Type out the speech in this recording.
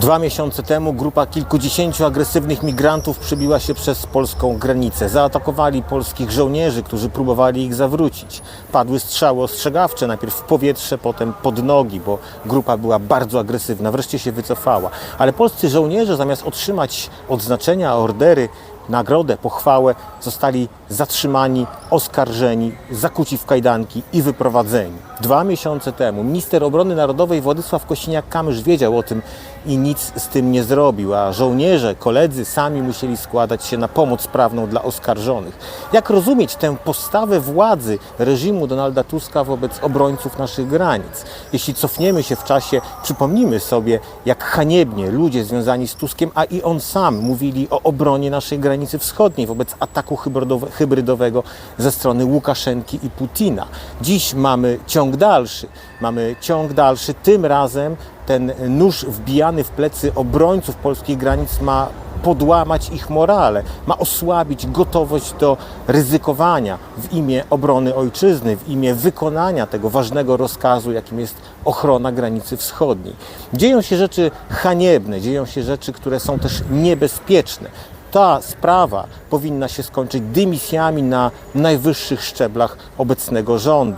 Dwa miesiące temu grupa kilkudziesięciu agresywnych migrantów przebiła się przez polską granicę. Zaatakowali polskich żołnierzy, którzy próbowali ich zawrócić. Padły strzały ostrzegawcze, najpierw w powietrze, potem pod nogi, bo grupa była bardzo agresywna, wreszcie się wycofała. Ale polscy żołnierze zamiast otrzymać odznaczenia, ordery, nagrodę, pochwałę, zostali zatrzymani, oskarżeni, zakuci w kajdanki i wyprowadzeni. Dwa miesiące temu minister obrony narodowej Władysław Kosiniak-Kamysz wiedział o tym i nic z tym nie zrobił, a żołnierze, koledzy sami musieli składać się na pomoc prawną dla oskarżonych. Jak rozumieć tę postawę władzy reżimu Donalda Tuska wobec obrońców naszych granic? Jeśli cofniemy się w czasie, przypomnijmy sobie, jak haniebnie ludzie związani z Tuskiem, a i on sam mówili o obronie naszej granicy wschodniej wobec ataku hybrydowe- hybrydowego ze strony Łukaszenki i Putina. Dziś mamy ciąg dalszy. Mamy ciąg dalszy. Tym razem ten nóż wbijany w plecy obrońców polskich granic ma podłamać ich morale, ma osłabić gotowość do ryzykowania w imię obrony ojczyzny, w imię wykonania tego ważnego rozkazu, jakim jest ochrona granicy wschodniej. Dzieją się rzeczy haniebne, dzieją się rzeczy, które są też niebezpieczne. Ta sprawa powinna się skończyć dymisjami na najwyższych szczeblach obecnego rządu.